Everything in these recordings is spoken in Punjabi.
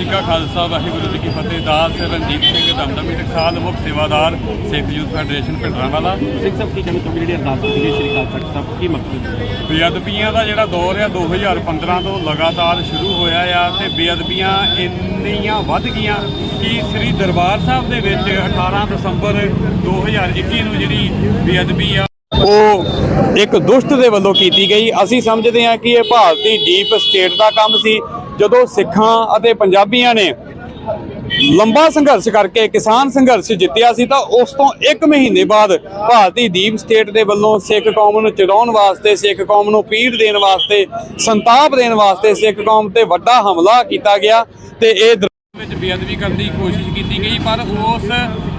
ਜੀ ਕਾ ਖਾਲਸਾ ਵਾਹਿਗੁਰੂ ਜੀ ਕੀ ਫਤਿਹ। ਦਾਸ ਰਣਜੀਤ ਸਿੰਘ ਦਮਦਮੀ ਟਕਸਾਲ ਮੁੱਖ ਸੇਵਾਦਾਰ ਸਿੱਖ ਯੂਥ ਫੈਡਰੇਸ਼ਨ ਭਿੰਡਰਾਂਵਾਲਾ ਸਿੰਘ ਸਾਹਿਬ ਕੀ ਕਹਿਣਾ ਚਾਹੁੰਦੇ ਜਿਹੜੀ ਅਰਦਾਸ ਕੀਤੀ ਗਈ ਸ਼੍ਰੀ ਅਕਾਲ ਤਖਤ ਸਾਹਿਬ? ਕੀ ਮਕਸਦ ਬੇਅਦਬੀਆਂ ਦਾ ਜਿਹੜਾ ਦੌਰ ਆ 2015 ਤੋਂ ਲਗਾਤਾਰ ਸ਼ੁਰੂ ਹੋਇਆ ਆ ਤੇ ਬੇਅਦਬੀਆਂ ਇੰਨੀਆਂ ਵੱਧ ਗਈਆਂ ਕਿ ਸ੍ਰੀ ਦਰਬਾਰ ਸਾਹਿਬ ਦੇ ਵਿੱਚ 18 ਦਸੰਬਰ 2021 ਨੂੰ ਜਿਹੜੀ ਬੇਅਦਬੀ ਆ ਉਹ ਇੱਕ ਦੁਸ਼ਟ ਦੇ ਵੱਲੋਂ ਕੀਤੀ ਗਈ। ਅਸੀਂ ਸਮਝਦੇ ਹਾਂ ਕਿ ਇਹ ਭਾਰਤੀ ਡੀਪ ਸਟੇਟ ਦਾ ਕੰਮ ਸੀ। ਜਦੋਂ ਸਿੱਖਾਂ ਅਤੇ ਪੰਜਾਬੀਆਂ ਨੇ ਲੰਬਾ ਸੰਘਰਸ਼ ਕਰਕੇ ਕਿਸਾਨ ਸੰਘਰਸ਼ ਜਿੱਤਿਆ ਸੀ ਤਾਂ ਉਸ ਤੋਂ 1 ਮਹੀਨੇ ਬਾਅਦ ਭਾਰਤੀ ਦੀਪ ਸਟੇਟ ਦੇ ਵੱਲੋਂ ਸਿੱਖ ਕੌਮ ਨੂੰ ਚੜਾਉਣ ਵਾਸਤੇ, ਸਿੱਖ ਕੌਮ ਨੂੰ ਪੀੜ ਦੇਣ ਵਾਸਤੇ, ਸੰਤਾਪ ਦੇਣ ਵਾਸਤੇ ਸਿੱਖ ਕੌਮ ਤੇ ਵੱਡਾ ਹਮਲਾ ਕੀਤਾ ਗਿਆ ਤੇ ਇਹ ਦਰ- ਵਿੱਚ ਬੇਅਦਬੀ ਕਰਨ ਦੀ ਕੋਸ਼ਿਸ਼ ਕੀਤੀ ਗਈ, ਪਰ ਉਸ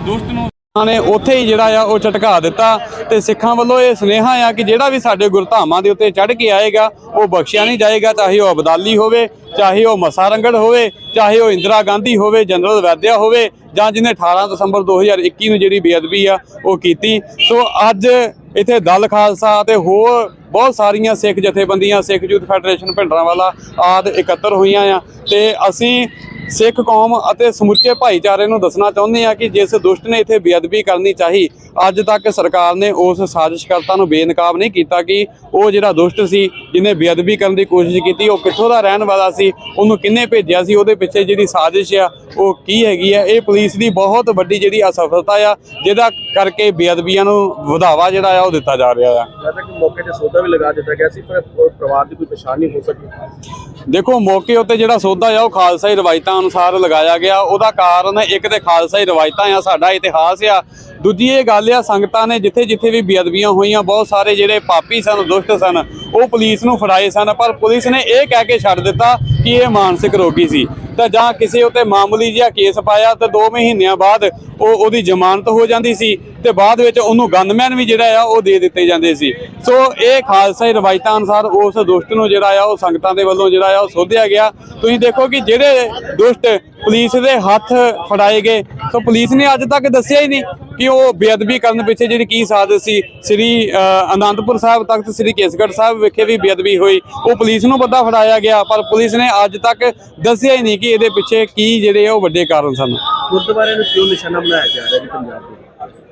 ਦੁਸ਼ਟ ਨੂੰ ਨੇ ਉੱਥੇ ਹੀ ਜਿਹੜਾ ਆ ਉਹ ਝਟਕਾ ਦਿੱਤਾ ਤੇ ਸਿੱਖਾਂ ਵੱਲੋਂ ਇਹ ਸੁਨੇਹਾ ਆ ਕਿ ਜਿਹੜਾ ਵੀ ਸਾਡੇ ਗੁਰਧਾਮਾਂ ਦੇ ਉੱਤੇ ਚੜ੍ਹ ਕੇ ਆਏਗਾ, ਉਹ ਬਖਸ਼ਿਆ ਨਹੀਂ ਜਾਏਗਾ, ਚਾਹੇ ਉਹ ਅਬਦਾਲੀ ਹੋਵੇ, ਚਾਹੇ ਉਹ ਮਸਾ ਹੋਵੇ, ਚਾਹੇ ਉਹ ਇੰਦਰਾ ਗਾਂਧੀ ਹੋਵੇ, ਜਨਰਲ ਵੈਦਿਆ ਹੋਵੇ ਜਾਂ ਜਿਹਨੇ 18 ਦਸੰਬਰ 2021 ਨੂੰ ਜਿਹੜੀ ਬੇਅਦਬੀ ਆ ਉਹ ਕੀਤੀ। ਸੋ ਅੱਜ ਇੱਥੇ ਦਲ ਖਾਲਸਾ ਤੇ ਹੋਰ ਬਹੁਤ ਸਾਰੀਆਂ ਸਿੱਖ ਜਥੇਬੰਦੀਆਂ, ਸਿੱਖ ਯੂਥ ਫੈਡਰੇਸ਼ਨ ਭਿੰਡਰਾਂਵਾਲਾ ਆਦ ਇਕੱਤਰ ਹੋਈਆਂ ਆ। ਤੇ ਅਸੀਂ ਸਿੱਖ ਕੌਮ ਅਤੇ ਸਮੁੱਚੇ ਭਾਈਚਾਰੇ ਨੂੰ ਦੱਸਣਾ ਚਾਹੁੰਦੇ ਆ ਕਿ ਜਿਸ ਦੁਸ਼ਟ ਨੇ ਇੱਥੇ ਬੇਅਦਬੀ ਕਰਨੀ ਚਾਹੀ ਅੱਜ ਤੱਕ ਸਰਕਾਰ ਨੇ ਉਸ ਸਾਜ਼ਿਸ਼ਕਰਤਾ ਨੂੰ ਬੇਨਕਾਬ ਨਹੀਂ ਕੀਤਾ ਕਿ ਉਹ ਜਿਹੜਾ ਦੁਸ਼ਟ ਸੀ ਜਿਹਨੇ ਬੇਅਦਬੀ ਕਰਨ ਦੀ ਕੋਸ਼ਿਸ਼ ਕੀਤੀ ਉਹ ਕਿੱਥੋਂ ਦਾ ਰਹਿਣ ਵਾਲਾ ਸੀ ਉਹਨੂੰ ਕਿੰਨੇ ਭੇਜਿਆ ਸੀ ਉਹਦੇ ਪਿੱਛੇ ਜਿਹੜੀ ਸਾਜ਼ਿਸ਼ ਆ ਉਹ ਕੀ ਹੈਗੀ ਆ? ਇਹ ਪੁਲਿਸ ਦੀ ਬਹੁਤ ਵੱਡੀ ਜਿਹੜੀ ਅਸਫਲਤਾ ਆ ਜਿਹਦਾ ਕਰਕੇ ਬੇਅਦਬੀਆਂ ਨੂੰ ਵਧਾਵਾ ਜਿਹੜਾ ਆ ਉਹ ਦਿੱਤਾ ਜਾ ਰਿਹਾ ਆ। ਮੌਕੇ ਤੇ ਸੌਦਾ ਵੀ ਲਗਾ ਦਿੱਤਾ ਗਿਆ ਸੀ ਪਰ ਪਰਿਵਾਰ ਦੀ ਕੋਈ ਪਛਾਣ ਨਹੀਂ ਹੋ ਸਕੀ। ਦੇਖੋ ਮੌਕੇ ਉੱਤੇ ਜਿਹੜਾ ਸੌਦਾ ਆ ਉਹ ਖਾਲਸਾਈ ਰਵਾਇਤਾਂ ਅਨੁਸਾਰ ਲਗਾਇਆ ਗਿਆ। ਉਹਦਾ ਕਾਰਨ ਇੱਕ ਤੇ ਖਾਲਸਾਈ ਰਵਾਇਤਾਂ ਆ ਸਾਡਾ ਇਤਿਹਾਸ ਆ ਦੂਜੀ ਇਹ ਗੱਲ ਆ, ਸੰਗਤਾਂ ਨੇ ਜਿੱਥੇ ਜਿੱਥੇ ਵੀ ਬੇਅਦਬੀਆਂ ਹੋਈਆਂ, ਬਹੁਤ ਸਾਰੇ ਜਿਹੜੇ ਪਾਪੀ ਸਨ, ਦੁਸ਼ਟ ਸਨ, ਉਹ ਪੁਲਿਸ ਨੂੰ ਫੜਾਏ ਸਨ, ਪਰ ਪੁਲਿਸ ਨੇ ਇਹ ਕਹਿ ਕੇ ਛੱਡ ਦਿੱਤਾ ਕਿ ਇਹ ਮਾਨਸਿਕ ਰੋਗੀ ਸੀ। ਤਾਂ ਜਾਂ ਕਿਸੇ ਉੱਤੇ ਮਾਮੂਲੀ ਜਿਹਾ ਕੇਸ ਪਾਇਆ, ਤਾਂ 2 ਮਹੀਨਿਆਂ ਬਾਅਦ ਉਹ ਉਹਦੀ ਜ਼ਮਾਨਤ ਹੋ ਜਾਂਦੀ ਸੀ ਤੇ ਬਾਅਦ ਵਿੱਚ ਉਹਨੂੰ ਗਨਮੈਨ ਵੀ ਜਿਹੜਾ ਆ, ਉਹ ਦੇ ਦਿੱਤੇ ਜਾਂਦੇ ਸੀ। ਸੋ ਇਹ ਖਾਲਸਾਈ ਰਵਾਇਤਾਂ ਅਨੁਸਾਰ ਉਸ ਦੁਸ਼ਟ ਨੂੰ ਜਿਹੜਾ ਆ, ਉਹ ਸੰਗਤਾਂ ਦੇ ਵੱਲੋਂ ਜਿਹੜਾ ਆ, ਉਹ ਸੋਧਿਆ ਗਿਆ। ਤੁਸੀਂ ਦੇਖੋ ਕਿ ਜਿਹੜੇ ਦੁਸ਼ਟ ਪੁਲਿਸ ਦੇ ਹੱਥ ਫੜਾਏ ਗਏ, ਸੋ ਪੁਲਿਸ ਨੇ ਅੱਜ ਤੱਕ ਦੱਸਿਆ ਹੀ ਨਹੀਂ। ਕਿ ਉਹ ਬੇਅਦਬੀ ਕਰਨ ਪਿੱਛੇ ਜਿਹੜੀ ਕੀ ਸਾਜ਼ਿਸ਼ ਸੀ ਸ੍ਰੀ ਅ, ਅਨੰਦਪੁਰ ਸਾਹਿਬ ਤਖਤ ਸ੍ਰੀ ਕੇਸਗੜ੍ਹ ਸਾਹਿਬ ਵਿਖੇ ਵੀ ਬੇਅਦਬੀ ਹੋਈ। ਉਹ ਪੁਲਿਸ ਨੂੰ ਬੱਦਾ ਫੜਾਇਆ ਗਿਆ ਪਰ ਪੁਲਿਸ ਨੇ ਅੱਜ ਤੱਕ ਦੱਸਿਆ ਹੀ ਨਹੀਂ ਕਿ ਇਹਦੇ ਪਿੱਛੇ ਕੀ ਜਿਹੜੇ ਉਹ ਵੱਡੇ ਕਾਰਨ ਸਨ। ਗੁਰਦੁਆਰੇ ਨੂੰ ਕਿਉਂ ਨਿਸ਼ਾਨਾ ਬਣਾਇਆ ਜਾ ਰਿਹਾ ਜੀ ਪੰਜਾਬ ਦੇ?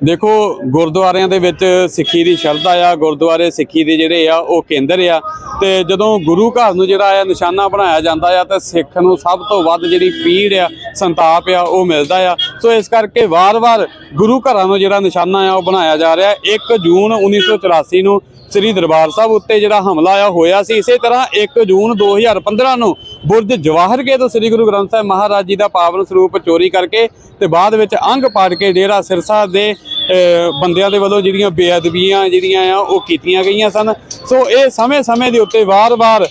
ਦੇਖੋ, ਗੁਰਦੁਆਰਿਆਂ ਦੇ ਵਿੱਚ ਸਿੱਖੀ ਦੀ ਸ਼ਰਧਾ ਆ, ਗੁਰਦੁਆਰੇ ਸਿੱਖੀ ਦੇ ਜਿਹੜੇ ਆ, ਉਹ ਕੇਂਦਰ ਆ। ਤੇ ਜਦੋਂ ਗੁਰੂ ਘਰ ਨੂੰ ਜਿਹੜਾ ਆ ਨਿਸ਼ਾਨਾ ਬਣਾਇਆ ਜਾਂਦਾ ਆ, ਤਾਂ ਸਿੱਖ ਨੂੰ ਸਭ ਤੋਂ ਵੱਧ ਜਿਹੜੀ ਪੀੜ ਆ, ਸੰਤਾਪ ਆ, ਉਹ ਮਿਲਦਾ ਆ। ਸੋ ਇਸ ਕਰਕੇ ਵਾਰ-ਵਾਰ ਗੁਰੂ ਘਰਾਂ ਨੂੰ ਜਿਹੜਾ ਨਿਸ਼ਾਨਾ ਆ, ਉਹ ਬਣਾਇਆ ਜਾ ਰਿਹਾ। 1 ਜੂਨ 1984 ਨੂੰ ਸ੍ਰੀ ਦਰਬਾਰ ਸਾਹਿਬ ਉੱਤੇ ਜਿਹੜਾ ਹਮਲਾ ਆ, ਹੋਇਆ ਸੀ। ਇਸੇ ਤਰ੍ਹਾਂ 1 ਜੂਨ 2015 ਨੂੰ ਬੁਰਜ ਜਵਾਹਰ ਕੇ ਤੋਂ ਸ੍ਰੀ ਗੁਰੂ ਗ੍ਰੰਥ ਸਾਹਿਬ ਮਹਾਰਾਜ ਜੀ ਦਾ ਪਾਵਨ ਸਰੂਪ ਚੋਰੀ ਕਰਕੇ ਤੇ ਬਾਅਦ ਵਿੱਚ ਅੰਗ ਪਾੜ ਕੇ ਡੇਰਾ ਸਿਰਸਾ ਦੇ ਬੰਦਿਆਂ ਦੇ ਵੱਲੋਂ ਜਿਹੜੀਆਂ ਬੇਅਦਬੀਆਂ ਜਿਹੜੀਆਂ ਆ, ਉਹ ਕੀਤੀਆਂ ਗਈਆਂ ਸਨ। ਸੋ ਇਹ ਸਮੇਂ-ਸਮੇਂ ਦੇ ਉੱਤੇ ਵਾਰ-ਵਾਰ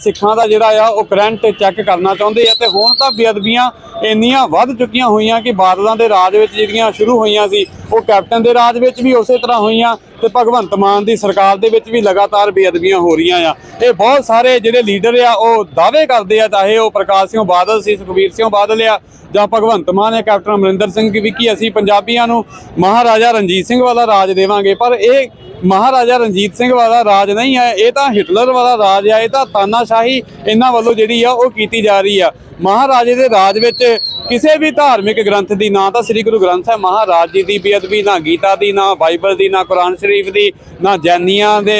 ਸਿੱਖਾਂ ਦਾ ਜਿਹੜਾ ਆ, ਉਹ ਕਰੰਟ ਚੈੱਕ ਕਰਨਾ ਚਾਹੁੰਦੇ ਆ। ਤੇ ਹੁਣ ਤਾਂ ਬੇਅਦਬੀਆਂ ਇੰਨੀਆਂ ਵੱਧ ਚੁੱਕੀਆਂ ਹੋਈਆਂ ਕਿ ਬਾਦਲਾਂ ਦੇ ਰਾਜ ਵਿੱਚ ਜਿਹੜੀਆਂ ਸ਼ੁਰੂ ਹੋਈਆਂ ਸੀ, ਉਹ ਕੈਪਟਨ ਦੇ ਰਾਜ ਵਿੱਚ ਵੀ ਉਸੇ ਤਰ੍ਹਾਂ ਹੋਈਆਂ ਤੇ ਭਗਵੰਤ ਮਾਨ ਦੀ ਸਰਕਾਰ ਦੇ ਵਿੱਚ ਵੀ ਲਗਾਤਾਰ ਬੇਅਦਬੀਆਂ ਹੋ ਰਹੀਆਂ ਆ। ਇਹ ਬਹੁਤ ਸਾਰੇ ਜਿਹੜੇ ਲੀਡਰ ਆ, ਉਹ ਦਾਅਵੇ ਕਰਦੇ ਆ, ਚਾਹੇ ਉਹ ਪ੍ਰਕਾਸ਼ ਸਿੰਘ ਬਾਦਲ ਸੀ, ਸੁਖਬੀਰ ਸਿੰਘ ਬਾਦਲ ਆ, ਜਾਂ ਭਗਵੰਤ ਮਾਨ ਆ, ਕੈਪਟਨ ਅਮਰਿੰਦਰ ਸਿੰਘ ਵੀ ਕੀ ਅਸੀਂ ਪੰਜਾਬੀਆਂ ਨੂੰ ਮਹਾਰਾਜ ਰਣਜੀਤ ਸਿੰਘ ਵਾਲਾ ਰਾਜ ਦੇਵਾਂਗੇ, ਪਰ ਇਹ ਮਹਾਰਾਜਾ ਰਣਜੀਤ ਸਿੰਘ ਵਾਲਾ ਰਾਜ ਨਹੀਂ ਹੈ, ਇਹ ਤਾਂ ਹਿਟਲਰ ਵਾਲਾ ਰਾਜ ਹੈ, ਇਹ ਤਾਂ ਤਾਨਾਸ਼ਾਹੀ ਇਹਨਾਂ ਵੱਲੋਂ ਜਿਹੜੀ ਆ ਉਹ ਕੀਤੀ ਜਾ ਰਹੀ ਆ। ਮਹਾਰਾਜੇ ਦੇ ਰਾਜ ਵਿੱਚ ਕਿਸੇ ਵੀ ਧਾਰਮਿਕ ਗ੍ਰੰਥ ਦੀ ਨਾ ਤਾਂ ਸ੍ਰੀ ਗੁਰੂ ਗ੍ਰੰਥ ਸਾਹਿਬ ਮਹਾਰਾਜ ਜੀ ਦੀ ਬੇਅਦਬੀ, ਨਾ ਗੀਤਾ ਦੀ, ਨਾ ਬਾਈਬਲ ਦੀ, ਨਾ ਕੁਰਾਨ ਸ਼ਰੀਫ ਦੀ, ਨਾ ਜੈਨੀਆਂ ਦੇ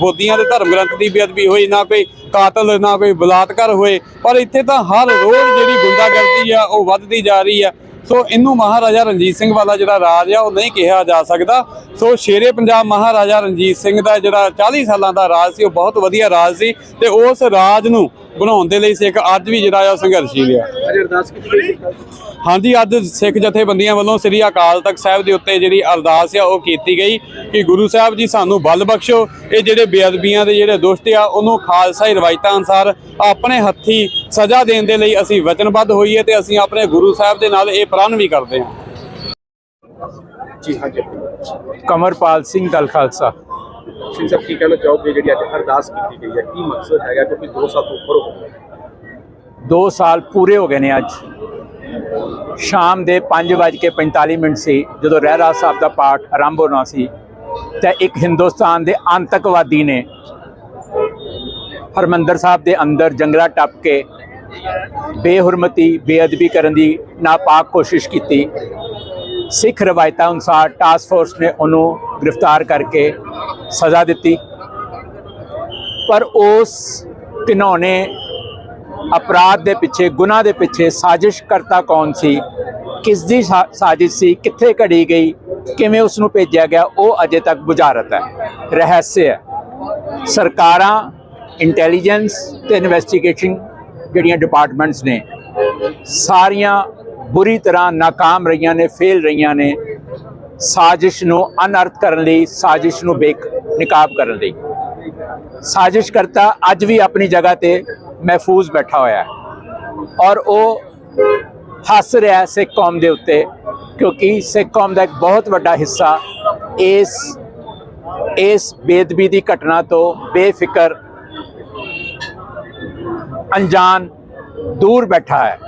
ਬੋਧੀਆਂ ਦੇ ਧਰਮ ਗ੍ਰੰਥ ਦੀ ਬੇਅਦਬੀ ਹੋਈ, ਨਾ ਕੋਈ ਕਾਤਲ, ਨਾ ਕੋਈ ਬਲਾਤਕਾਰ ਹੋਏ, ਪਰ ਇੱਥੇ ਤਾਂ ਹਰ ਰੋਜ਼ ਜਿਹੜੀ ਗੁੰਡਾਗਰਦੀ ਆ ਉਹ ਵੱਧਦੀ ਜਾ ਰਹੀ ਆ। ਸੋ ਇਹਨੂੰ ਮਹਾਰਾਜਾ ਰਣਜੀਤ ਸਿੰਘ ਵਾਲਾ ਜਿਹੜਾ ਰਾਜ ਆ, ਉਹ ਨਹੀਂ ਕਿਹਾ ਜਾ ਸਕਦਾ। ਸੋ ਸ਼ੇਰੇ ਪੰਜਾਬ ਮਹਾਰਾਜਾ ਰਣਜੀਤ ਸਿੰਘ ਦਾ ਜਿਹੜਾ 40 ਸਾਲਾਂ ਦਾ ਰਾਜ ਸੀ, ਉਹ ਬਹੁਤ ਵਧੀਆ ਰਾਜ ਸੀ ਤੇ ਉਸ ਰਾਜ ਨੂੰ ਬਣਾਉਣ ਦੇ ਲਈ ਸਿੱਖ ਅੱਜ ਵੀ ਜਿਹੜਾ ਆ ਸੰਘਰਸ਼ੀਲ ਆ। ਅਜੇ ਅਰਦਾਸ ਕੀਤੀ ਗਈ ਸੀ। ਹਾਂਜੀ ਅੱਜ ਸਿੱਖ ਜਥੇਬੰਦੀਆਂ ਵੱਲੋਂ ਸ੍ਰੀ ਅਕਾਲ ਤਖਤ ਸਾਹਿਬ ਦੇ ਉੱਤੇ ਜਿਹੜੀ ਅਰਦਾਸ ਆ ਉਹ ਕੀਤੀ ਗਈ ਕਿ ਗੁਰੂ ਸਾਹਿਬ ਜੀ ਸਾਨੂੰ ਬਲ ਬਖਸ਼ੋ। ਇਹ ਜਿਹੜੇ ਬੇਅਦਬੀਆਂ ਦੇ ਜਿਹੜੇ ਦੁਸ਼ਟ ਆ ਉਹਨੂੰ ਖਾਲਸਾਈ ਰਵਾਇਤਾਂ ਅਨਸਾਰ ਆਪਣੇ ਹੱਥੀ ਸਜ਼ਾ ਦੇਣ ਦੇ ਲਈ ਅਸੀਂ ਵਚਨਬੱਧ ਹੋਈਏ ਤੇ ਅਸੀਂ ਆਪਣੇ ਗੁਰੂ ਸਾਹਿਬ ਦੇ ਨਾਲ ਇਹ ਪ੍ਰਣ ਵੀ ਕਰਦੇ ਹਾਂ। ਜੀ ਹਾਂਜੀ। ਕਮਰਪਾਲ ਸਿੰਘ ਦਲ ਖਾਲਸਾ। ਸਿੰਘ ਸਾਹਿਬ ਕੀ ਕਹਿਣਾ ਚਾਹੋਗੇ ਜਿਹੜੀ ਅੱਜ ਅਰਦਾਸ ਕੀਤੀ ਗਈ ਹੈ? ਕੀ ਮਕਸਦ ਹੈਗਾ? ਕਿਉਂਕਿ 2 ਸਾਲ ਤੋਂ ਉੱਪਰ ਹੋ ਗਏ। 2 ਸਾਲ ਪੂਰੇ ਹੋ ਗਏ ਨੇ ਅੱਜ। ਸ਼ਾਮ ਦੇ 5:45 ਮਿੰਟ ਸੀ, ਜਦੋਂ ਰਹਿਰਾ ਸਾਹਿਬ ਦਾ ਪਾਠ ਆਰੰਭ ਹੋਣਾ ਸੀ, ਤੇ ਇੱਕ ਹਿੰਦੁਸਤਾਨ ਦੇ ਆਤੰਕਵਾਦੀ ਨੇ ਹਰਮੰਦਰ ਸਾਹਿਬ ਦੇ ਅੰਦਰ ਜੰਗਲਾ ਟੱਪ ਕੇ ਬੇਹੁਰਮਤੀ, ਬੇਅਦਬੀ ਕਰਨ ਦੀ ਨਾਪਾਕ ਕੋਸ਼ਿਸ਼ ਕੀਤੀ। ਸਿੱਖ ਰਵਾਇਤਾਂ ਅਨੁਸਾਰ ਟਾਸਕ ਫੋਰਸ ਨੇ ਉਹਨੂੰ ਗ੍ਰਿਫਤਾਰ ਕਰਕੇ ਸਜ਼ਾ ਦਿੱਤੀ। ਪਰ ਉਸ ਘਿਨੌਣੇ ਅਪਰਾਧ ਦੇ ਪਿੱਛੇ, ਗੁਨਾਹ ਦੇ ਪਿੱਛੇ ਸਾਜ਼ਿਸ਼ ਕਰਤਾ ਕੌਣ ਸੀ? ਕਿਸ ਦੀ ਸਾਜ਼ਿਸ਼ ਸੀ? ਕਿੱਥੇ ਘੜੀ ਗਈ? ਕਿਵੇਂ ਉਸ ਨੂੰ ਭੇਜਿਆ ਗਿਆ? ਉਹ ਅਜੇ ਤੱਕ ਬੁਝਾਰਤ ਹੈ। ਰਹੱਸ ਹੈ। ਸਰਕਾਰਾਂ ਇੰਟੈਲੀਜੈਂਸ ਤੇ ਇਨਵੈਸਟੀਗੇਸ਼ਨ ਜਿਹੜੀਆਂ ਡਿਪਾਰਟਮੈਂਟਸ ਨੇ, ਸਾਰੀਆਂ ਬੁਰੀ ਤਰ੍ਹਾਂ ناکਾਮ ਰਹੀਆਂ ਨੇ, ਫੇਲ ਰਹੀਆਂ ਨੇ। ਸਾਜ਼ਿਸ਼ ਨੂੰ ਅਨਰਥ ਕਰਨ ਲਈ, ਸਾਜ਼ਿਸ਼ ਨੂੰ ਬੇਕ ਨਿਕਾਬ ਕਰਨ ਲਈ। ਸਾਜ਼ਿਸ਼ ਕਰਤਾ ਅੱਜ ਵੀ ਆਪਣੀ ਜਗ੍ਹਾ ਤੇ ਮਹਿਫੂਜ਼ ਬੈਠਾ ਹੋਇਆ ਹੈ। ਔਰ ਉਹ ਹੱਸ ਰਿਹਾ ਹੈ ਸਿੱਖ ਕੌਮ ਦੇ ਉੱਤੇ, ਕਿਉਂਕਿ ਸਿੱਖ ਕੌਮ ਦਾ ਇੱਕ ਬਹੁਤ ਵੱਡਾ ਹਿੱਸਾ ਇਸ ਇਸ ਬੇਦਬੀ ਦੀ ਘਟਨਾ ਤੋਂ ਬੇਫਿਕਰ, ਅਣਜਾਣ ਦੂਰ ਬੈਠਾ ਹੈ।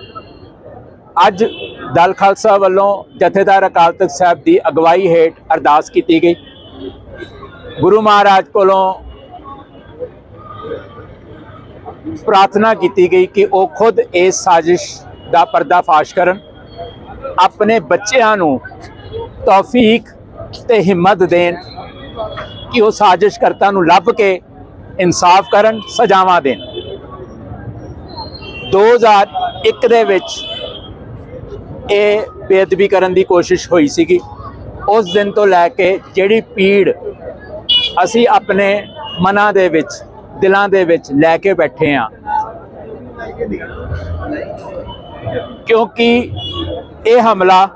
ਅੱਜ ਦਲ ਖਾਲਸਾ ਵੱਲੋਂ ਜਥੇਦਾਰ ਅਕਾਲ ਤਖਤ ਸਾਹਿਬ ਦੀ ਅਗਵਾਈ ਹੇਠ ਅਰਦਾਸ ਕੀਤੀ ਗਈ। ਗੁਰੂ ਮਹਾਰਾਜ ਕੋਲੋਂ ਪ੍ਰਾਰਥਨਾ ਕੀਤੀ ਗਈ ਕਿ ਉਹ ਖੁਦ ਇਸ ਸਾਜ਼ਿਸ਼ ਦਾ ਪਰਦਾਫਾਸ਼ ਕਰਨ, ਆਪਣੇ ਬੱਚਿਆਂ ਨੂੰ ਤੌਫੀਕ ਤੇ ਹਿੰਮਤ ਦੇਣ ਕਿ ਉਹ ਸਾਜ਼ਿਸ਼ਕਰਤਾ ਨੂੰ ਲੱਭ ਕੇ ਇਨਸਾਫ ਕਰਨ, ਸਜ਼ਾਵਾਂ ਦੇਣ। 2001 ਦੇ ਵਿੱਚ ਇਹ ਬੇਅਦਬੀ ਕਰਨ ਦੀ ਕੋਸ਼ਿਸ਼ ਹੋਈ ਸੀਗੀ। ਉਸ ਦਿਨ ਤੋਂ ਲੈ ਕੇ ਜਿਹੜੀ ਪੀੜ ਅਸੀਂ ਆਪਣੇ ਮਨਾਂ ਦੇ ਵਿੱਚ, ਦਿਲਾਂ ਦੇ ਵਿੱਚ ਲੈ ਕੇ ਬੈਠੇ ਆ ਕਿਉਂਕਿ ਇਹ ਹਮਲਾ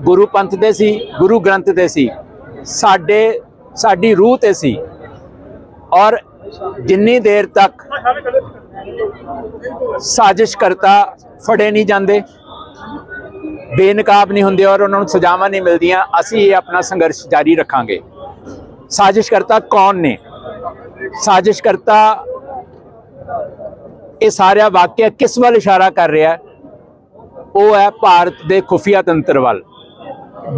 ਗੁਰੂ ਪੰਥ ਦੇ ਸੀ, ਗੁਰੂ ਗ੍ਰੰਥ ਦੇ ਸੀ, ਸਾਡੇ, ਸਾਡੀ ਰੂਹ ਤੇ ਸੀ। ਔਰ ਜਿੰਨੀ ਦੇਰ ਤੱਕ ਸਾਜ਼ਿਸ਼ ਕਰਤਾ ਫੜੇ ਨਹੀਂ ਜਾਂਦੇ ਬੇਨਕਾਬ ਨਹੀਂ ਹੁੰਦੇ ਔਰ ਉਹਨਾਂ ਨੂੰ ਸਜ਼ਾਵਾਂ ਨਹੀਂ ਮਿਲਦੀਆਂ, ਅਸੀਂ ਇਹ ਆਪਣਾ ਸੰਘਰਸ਼ ਜਾਰੀ ਰੱਖਾਂਗੇ। ਸਾਜ਼ਿਸ਼ਕਰਤਾ ਕੌਣ ਨੇ? ਸਾਜ਼ਿਸ਼ਕਰਤਾ ਇਹ ਸਾਰਾ ਵਾਕਿਆ ਕਿਸ ਵੱਲ ਇਸ਼ਾਰਾ ਕਰ ਰਿਹਾ ਹੈ? ਉਹ ਹੈ ਭਾਰਤ ਦੇ ਖੁਫੀਆ ਤੰਤਰ ਵੱਲ,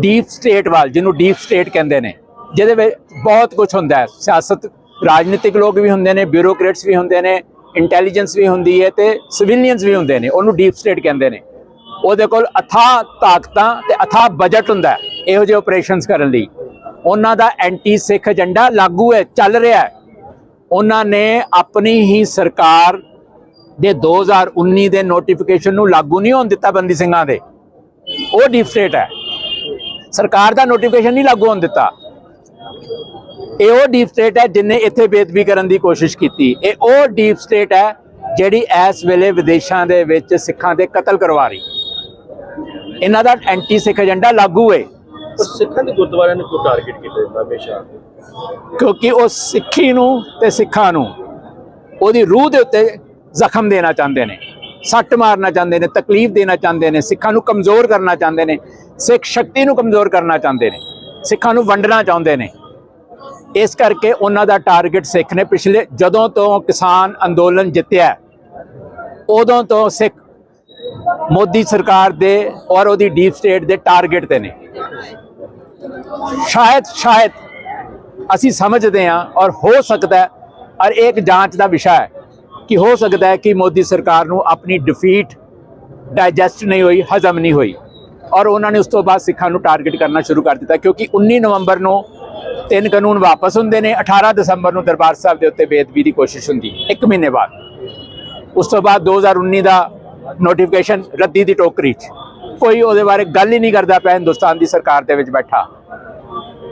ਡੀਪ ਸਟੇਟ ਵੱਲ, ਜਿਹਨੂੰ ਡੀਪ ਸਟੇਟ ਕਹਿੰਦੇ ਨੇ, ਜਿਹਦੇ ਵਿੱਚ ਬਹੁਤ ਕੁਝ ਹੁੰਦਾ ਹੈ। ਸਿਆਸਤ, ਰਾਜਨੀਤਿਕ ਲੋਕ ਵੀ ਹੁੰਦੇ ਨੇ, ਬਿਊਰੋਕਰੇਟਸ ਵੀ ਹੁੰਦੇ ਨੇ, ਇੰਟੈਲੀਜੈਂਸ ਵੀ ਹੁੰਦੀ ਹੈ ਤੇ ਸਿਵਿਲੀਅਨਸ ਵੀ ਹੁੰਦੇ ਨੇ, ਉਹਨੂੰ ਡੀਪ ਸਟੇਟ ਕਹਿੰਦੇ ਨੇ। ਉਹਦੇ ਕੋਲ ਅਥਾਹ ਤਾਕਤਾਂ ਤੇ ਅਥਾਹ ਬਜਟ ਹੁੰਦਾ ਇਹੋ ਜਿਹੇ ਆਪਰੇਸ਼ਨਸ ਕਰਨ ਲਈ। ਉਹਨਾਂ ਦਾ ਐਂਟੀ ਸਿੱਖ ਏਜੰਡਾ ਲਾਗੂ ਹੈ, ਚੱਲ ਰਿਹਾ ਹੈ। ਉਹਨਾਂ ਨੇ ਆਪਣੀ ਹੀ ਸਰਕਾਰ ਦੇ 2019 ਦੇ ਨੋਟੀਫਿਕੇਸ਼ਨ ਨੂੰ ਲਾਗੂ ਨਹੀਂ ਹੋਣ ਦਿੱਤਾ ਬੰਦੀ ਸਿੰਘਾਂ ਦੇ। ਉਹ ਡੀਪ ਸਟੇਟ ਹੈ। ਸਰਕਾਰ ਦਾ ਨੋਟੀਫਿਕੇਸ਼ਨ ਨਹੀਂ ਲਾਗੂ ਹੋਣ ਦਿੱਤਾ। ਇਹ ਉਹ ਡੀਪ ਸਟੇਟ ਹੈ ਜਿਨੇ ਇੱਥੇ ਬੇਦਬੀ ਕਰਨ ਦੀ ਕੋਸ਼ਿਸ਼ ਕੀਤੀ। ਇਹ ਉਹ ਡੀਪ ਸਟੇਟ ਹੈ ਜਿਹੜੀ ਇਸ ਵੇਲੇ ਵਿਦੇਸ਼ਾਂ ਦੇ ਵਿੱਚ ਸਿੱਖਾਂ ਦੇ ਕਤਲ ਕਰਵਾ ਰਹੀ। ਇਹਨਾਂ ਦਾ ਐਂਟੀ ਸਿੱਖ ਏਜੰਡਾ ਲਾਗੂ ਹੈ ਸਿੱਖਾਂ ਦੇ ਗੁਰਦੁਆਰਿਆਂ ਨੂੰ ਕਿਉਂ ਟਾਰਗੇਟ ਕੀਤਾ ਜਾਂਦਾ ਹਮੇਸ਼ਾ? ਕਿਉਂਕਿ ਉਹ ਸਿੱਖੀ ਨੂੰ ਤੇ ਸਿੱਖਾਂ ਨੂੰ ਉਹਦੀ ਰੂਹ ਦੇ ਉੱਤੇ ਜ਼ਖਮ ਦੇਣਾ ਚਾਹੁੰਦੇ ਨੇ ਸੱਟ ਮਾਰਨਾ ਚਾਹੁੰਦੇ ਨੇ ਤਕਲੀਫ ਦੇਣਾ ਚਾਹੁੰਦੇ ਨੇ ਸਿੱਖਾਂ ਨੂੰ ਕਮਜ਼ੋਰ ਕਰਨਾ ਚਾਹੁੰਦੇ ਨੇ ਸਿੱਖ ਸ਼ਕਤੀ ਨੂੰ ਕਮਜ਼ੋਰ ਕਰਨਾ ਚਾਹੁੰਦੇ ਨੇ ਸਿੱਖਾਂ ਨੂੰ ਵੰਡਣਾ ਚਾਹੁੰਦੇ ਨੇ। ਇਸ ਕਰਕੇ ਉਹਨਾਂ ਦਾ ਟਾਰਗੇਟ ਸਿੱਖ ਨੇ ਪਿਛਲੇ ਜਦੋਂ ਤੋਂ ਕਿਸਾਨ ਅੰਦੋਲਨ ਜਿੱਤਿਆ ਉਦੋਂ ਤੋਂ ਸਿੱਖ ਮੋਦੀ ਸਰਕਾਰ ਦੇ ਔਰ ਉਹਦੀ ਡੀਪ ਸਟੇਟ ਦੇ ਟਾਰਗੇਟ ਤੇ ਨੇ। ਸ਼ਾਇਦ ਸ਼ਾਇਦ ਅਸੀਂ ਸਮਝਦੇ ਹਾਂ ਔਰ ਹੋ ਸਕਦਾ ਹੈ, ਔਰ ਇਹ ਇੱਕ ਜਾਂਚ ਦਾ ਵਿਸ਼ਾ ਹੈ ਕਿ ਹੋ ਸਕਦਾ ਹੈ ਕਿ ਮੋਦੀ ਸਰਕਾਰ ਨੂੰ ਆਪਣੀ ਡਿਫੀਟ ਡਾਈਜੈਸਟ ਨਹੀਂ ਹੋਈ, ਹਜ਼ਮ ਨਹੀਂ ਹੋਈ ਔਰ ਉਹਨਾਂ ਨੇ ਉਸ ਤੋਂ ਬਾਅਦ ਸਿੱਖਾਂ ਨੂੰ ਟਾਰਗੇਟ ਕਰਨਾ ਸ਼ੁਰੂ ਕਰ ਦਿੱਤਾ ਕਿਉਂਕਿ 19 ਨਵੰਬਰ ਨੂੰ ਤਿੰਨ ਕਾਨੂੰਨ ਵਾਪਸ ਹੁੰਦੇ ਨੇ 18 ਦਸੰਬਰ ਨੂੰ ਦਰਬਾਰ ਸਾਹਿਬ ਦੇ ਉੱਤੇ ਬੇਦਬੀ ਦੀ ਕੋਸ਼ਿਸ਼ ਹੁੰਦੀ, ਇੱਕ ਮਹੀਨੇ ਬਾਅਦ। ਉਸ ਤੋਂ ਬਾਅਦ 2019 ਦਾ ਨੋਟੀਫਿਕੇਸ਼ਨ ਰੱਦੀ ਦੀ ਟੋਕਰੀ 'ਚ ਕੋਈ ਉਹਦੇ ਬਾਰੇ ਗੱਲ ਹੀ ਨਹੀਂ ਕਰਦਾ ਪਿਆ ਹਿੰਦੁਸਤਾਨ ਦੀ ਸਰਕਾਰ ਦੇ ਵਿੱਚ ਬੈਠਾ।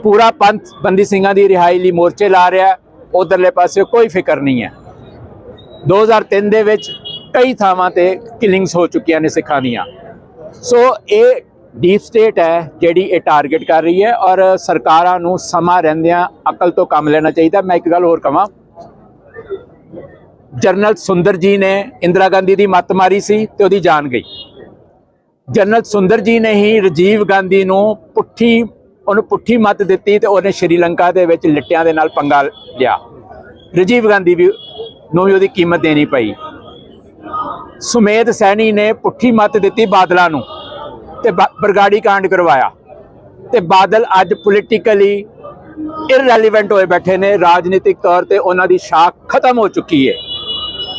ਪੂਰਾ ਪੰਥ ਬੰਦੀ ਸਿੰਘਾਂ ਦੀ ਰਿਹਾਈ ਲਈ ਮੋਰਚੇ ਲਾ ਰਿਹਾ, ਉਧਰਲੇ ਪਾਸੇ ਕੋਈ ਫਿਕਰ ਨਹੀਂ ਹੈ। 2003 ਦੇ ਵਿੱਚ ਕਈ ਥਾਵਾਂ ਤੇ ਕਿਲਿੰਗਸ ਹੋ ਚੁੱਕੀਆਂ ਨੇ ਸਿੱਖਾਂ ਦੀਆਂ। ਸੋ ਇਹ ਡੀਪ ਸਟੇਟ ਹੈ ਜਿਹੜੀ ਇਹ ਟਾਰਗੇਟ ਕਰ ਰਹੀ ਹੈ ਔਰ ਸਰਕਾਰਾਂ ਨੂੰ ਸਮਾਂ ਰਹਿੰਦਿਆਂ ਅਕਲ ਤੋਂ ਕੰਮ ਲੈਣਾ ਚਾਹੀਦਾ। ਮੈਂ ਇੱਕ ਗੱਲ ਹੋਰ ਕਹਾਂ ਜਨਰਲ ਸੁੰਦਰ ਜੀ ਨੇ ਇੰਦਰਾ ਗਾਂਧੀ ਦੀ ਮੱਤ ਮਾਰੀ ਸੀ ਤੇ ਉਹਦੀ ਜਾਨ ਗਈ। ਜਨਰਲ ਸੁੰਦਰ ਜੀ ਨੇ ਹੀ ਰਾਜੀਵ ਗਾਂਧੀ ਨੂੰ ਪੁੱਠੀ, ਉਹਨੂੰ ਪੁੱਠੀ ਮੱਤ ਦਿੱਤੀ ਤੇ ਉਹਨੇ ਸ਼੍ਰੀਲੰਕਾ ਦੇ ਵਿੱਚ ਲਿੱਟਿਆਂ ਦੇ ਨਾਲ ਪੰਗਾ ਲਿਆ। ਰਾਜੀਵ ਗਾਂਧੀ ਵੀ ਨੂੰ ਵੀ ਉਹਦੀ ਕੀਮਤ ਦੇਣੀ ਪਈ। ਸੁਮੇਧ ਸੈਣੀ ਨੇ ਪੁੱਠੀ ਮੱਤ ਦਿੱਤੀ ਬਾਦਲਾਂ ਨੂੰ ਤੇ ਬਰਗਾੜੀ ਕਾਂਡ ਕਰਵਾਇਆ। ਤੇ ਬਾਦਲ ਅੱਜ ਪੋਲੀਟੀਕਲੀ ਇਰਰੈਲੇਵੈਂਟ ਹੋਏ ਬੈਠੇ ਨੇ। ਰਾਜਨੀਤਿਕ ਤੌਰ ਤੇ ਉਹਨਾਂ ਦੀ ਸ਼ਾਖ ਖਤਮ ਹੋ ਚੁੱਕੀ ਹੈ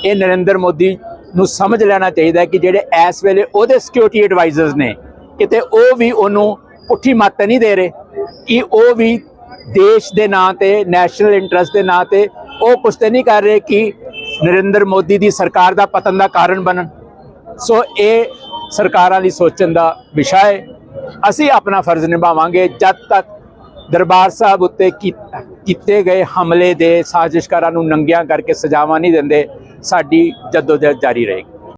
ਇਹ ਨਰਿੰਦਰ ਮੋਦੀ ਨੂੰ ਸਮਝ ਲੈਣਾ ਚਾਹੀਦਾ ਕਿ ਜਿਹੜੇ ਇਸ ਵੇਲੇ ਉਹਦੇ ਸਿਕਿਉਰਿਟੀ ਐਡਵਾਈਜ਼ਰਸ ਨੇ, ਕਿਤੇ ਉਹ ਵੀ ਉਹਨੂੰ ਪੁੱਠੀ ਮੱਤ ਨਹੀਂ ਦੇ ਰਹੇ ਕਿ ਉਹ ਵੀ ਦੇਸ਼ ਦੇ ਨਾਂ ਤੇ ਨੈਸ਼ਨਲ ਇੰਟਰਸਟ ਦੇ ਨਾਂ ਤੇ ਉਹ ਕੁਛ ਤੇ ਨਹੀਂ ਕਰ ਰਹੇ ਕਿ ਨਰਿੰਦਰ ਮੋਦੀ ਦੀ ਸਰਕਾਰ ਦਾ ਪਤਨ ਦਾ ਕਾਰਨ ਬਣਨ। ਸੋ ਇਹ ਸਰਕਾਰਾਂ ਲਈ ਸੋਚਣ ਦਾ ਵਿਸ਼ਾ ਹੈ। ਅਸੀਂ ਆਪਣਾ ਫਰਜ਼ ਨਿਭਾਵਾਂਗੇ। ਜਦ ਤੱਕ ਦਰਬਾਰ ਸਾਹਿਬ ਉੱਤੇ ਕੀ- ਕੀਤੇ ਗਏ ਹਮਲੇ ਦੇ ਸਾਜ਼ਿਸ਼ਕਾਰਾਂ ਨੂੰ ਨੰਗਿਆਂ ਕਰਕੇ ਸਜ਼ਾਵਾਂ ਨਹੀਂ ਦਿੰਦੇ ਸਾਡੀ ਜਦੋਜਹਿਦ ਜਾਰੀ ਰਹੇਗੀ।